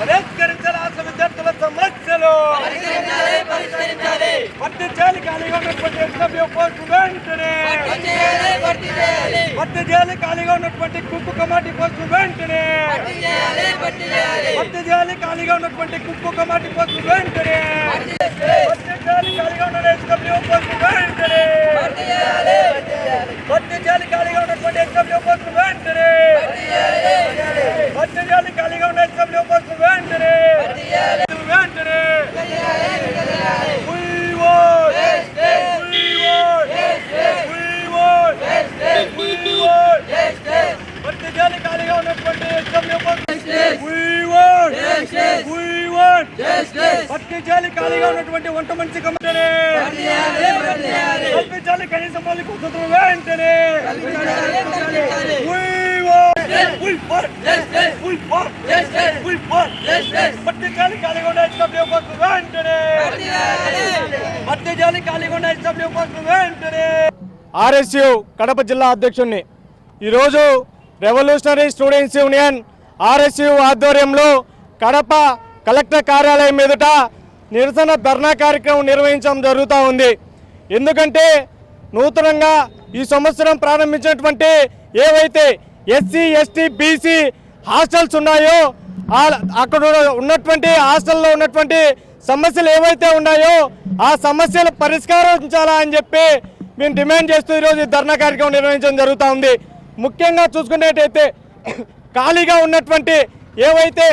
పరిష్కరించాలి రాష్ట్ర విద్యార్థుల సమస్యలు భర్తీ చేయాలి ఖాళీగా ఉన్నటువంటి ఎస్డబ్ల్యూ పోస్టు వెంటనే భర్తీ చేయాలి ఖాళీగా ఉన్నటువంటి కుక్కు కమాటీ పోస్టు వెంటనే భర్తీ చేయాలి ఖాళీగా ఉన్నటువంటి కుక్కు కమాటీ పోస్టు వెంటనే భర్తీ చేయాలి. ఖాళీగా ఉన్న ఎస్డబ్ల్యూ పోస్టు వెంటనే భర్తీ చేయాలి ఖాళీగా ఉన్నటువంటి ఎస్డబ్ల్యూ పోస్టు వెంటనే భర్తీ చేయాలి ఖాళీగా ఉన్న ఎస్డబ్ల్యూ పోస్టు వెంటనే వెంటనే We want We want We want We want భర్తీ చేయాలి ఖాళీగా ఉన్నటువంటి SW post We want We want భర్తీ పట్టించాలి ఖాళీగా ఉన్నటువంటి వంట మంచి కమిటీనే కల్పించాలి కనీస మౌలిక వసతులు వెంటనే We ఖాళీగా ఉన్న వెంటనే ఖాళీగా ఉన్న వెంటనే ఆర్ఎస్యు కడప జిల్లా అధ్యక్షుడిని ఈరోజు రెవల్యూషనరీ స్టూడెంట్స్ యూనియన్ ఆర్ఎస్యు ఆధ్వర్యంలో కడప కలెక్టర్ కార్యాలయం ఎదుట నిరసన ధర్నా కార్యక్రమం నిర్వహించడం జరుగుతూ ఉంది. ఎందుకంటే నూతనంగా ఈ సంవత్సరం ప్రారంభించినటువంటి ఏవైతే ఎస్సీ ఎస్టీ బీసీ హాస్టల్స్ ఉన్నాయో అక్కడ ఉన్నటువంటి హాస్టల్లో ఉన్నటువంటి సమస్యలు ఏవైతే ఉన్నాయో ఆ సమస్యలు పరిష్కరించాలా అని చెప్పి మేము డిమాండ్ చేస్తూ ఈరోజు ఈ ధర్నా కార్యక్రమం నిర్వహించడం జరుగుతూ ఉంది. ముఖ్యంగా చూసుకునేటైతే ఖాళీగా ఉన్నటువంటి ఏవైతే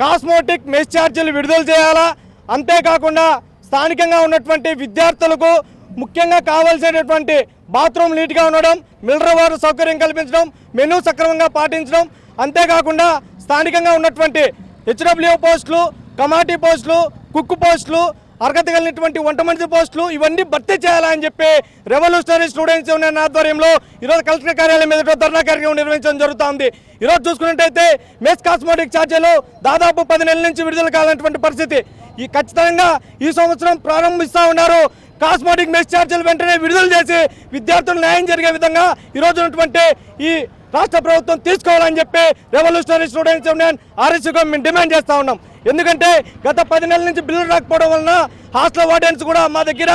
కాస్మోటిక్ మెస్ ఛార్జీలు విడుదల చేయాలా అంతేకాకుండా స్థానికంగా ఉన్నటువంటి విద్యార్థులకు ముఖ్యంగా కావాల్సినటువంటి బాత్రూమ్ నీట్గా ఉండడం మిల్లర్ వాటర్ సౌకర్యం కల్పించడం మెనూ సక్రమంగా పాటించడం అంతేకాకుండా స్థానికంగా ఉన్నటువంటి హెచ్డబ్ల్యూ పోస్టులు కమాటీ పోస్టులు కుక్ పోస్టులు అర్హత కలిగినటువంటి వంట మనిషి పోస్టులు ఇవన్నీ భర్తీ చేయాలని చెప్పి రెవల్యూషనరీ స్టూడెంట్స్ యూనియన్ ఆధ్వర్యంలో ఈరోజు కలెక్టర్ కార్యాలయం ఎదుట ధర్నా కార్యక్రమం నిర్వహించడం జరుగుతోంది. ఈరోజు చూసుకున్నట్టయితే మెస్ కాస్మోటిక్ ఛార్జీలు దాదాపు పది నెలల నుంచి విడుదల కాలేటువంటి పరిస్థితి. ఈ ఖచ్చితంగా ఈ సంవత్సరం ప్రారంభిస్తూ ఉన్నారు. కాస్మోటిక్ మెస్ ఛార్జీలు వెంటనే విడుదల చేసి విద్యార్థులు న్యాయం జరిగే విధంగా ఈరోజు ఉన్నటువంటి ఈ రాష్ట్ర ప్రభుత్వం తీసుకోవాలని చెప్పి రెవల్యూషనరీ స్టూడెంట్స్ యూనియన్ ఆర్ఎస్సీగా మేము డిమాండ్ చేస్తూ ఉన్నాం. ఎందుకంటే గత పది నెలల నుంచి బిల్లులు రాకపోవడం వలన హాస్టల్ వార్డెన్స్ కూడా మా దగ్గర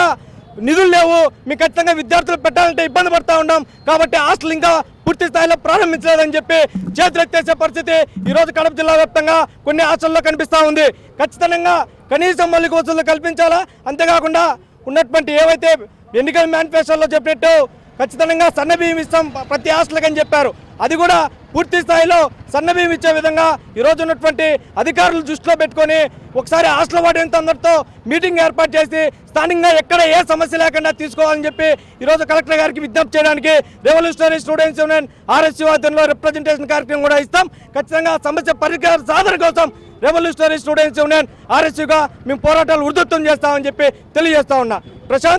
నిధులు లేవు. మీకు ఖచ్చితంగా విద్యార్థులు పెట్టాలంటే ఇబ్బంది పడతా ఉన్నాం. కాబట్టి హాస్టల్ ఇంకా పూర్తి స్థాయిలో ప్రారంభించలేదని చెప్పి చేతులెత్తేసే పరిస్థితి ఈరోజు కడప జిల్లా వ్యాప్తంగా కొన్ని హాస్టల్లో కనిపిస్తూ ఉంది. ఖచ్చితంగా కనీసం మౌలిక వసతులు కల్పించాలా? అంతేకాకుండా ఉన్నటువంటి ఏవైతే ఎన్నికల మేనిఫెస్టోలో చెప్పినట్టు ఖచ్చితంగా సన్న బియ్యం ఇస్తాం ప్రతి హాస్టల్కి అని చెప్పారు. అది కూడా పూర్తి స్థాయిలో సన్న బియ్యం ఇచ్చే విధంగా ఈరోజు ఉన్నటువంటి అధికారులు దృష్టిలో పెట్టుకొని ఒకసారి హాస్టల్ వాడేంత అందరితో మీటింగ్ ఏర్పాటు చేసి స్థానికంగా ఎక్కడ ఏ సమస్య లేకుండా తీసుకోవాలని చెప్పి ఈరోజు కలెక్టర్ గారికి విజ్ఞప్తి చేయడానికి రెవల్యూషనరీ స్టూడెంట్స్ యూనియన్ ఆర్ఎస్సీ ఆధ్వర్యంలో రిప్రజెంటేషన్ కార్యక్రమం కూడా ఇస్తాం. ఖచ్చితంగా సమస్య పరిష్కార సాధన కోసం రెవల్యూషనరీ స్టూడెంట్స్ యూనియన్ ఆర్ఎస్యూగా మేము పోరాటాలు ఉధృతం చేస్తామని చెప్పి తెలియజేస్తా ఉన్నా. ప్రశాంత్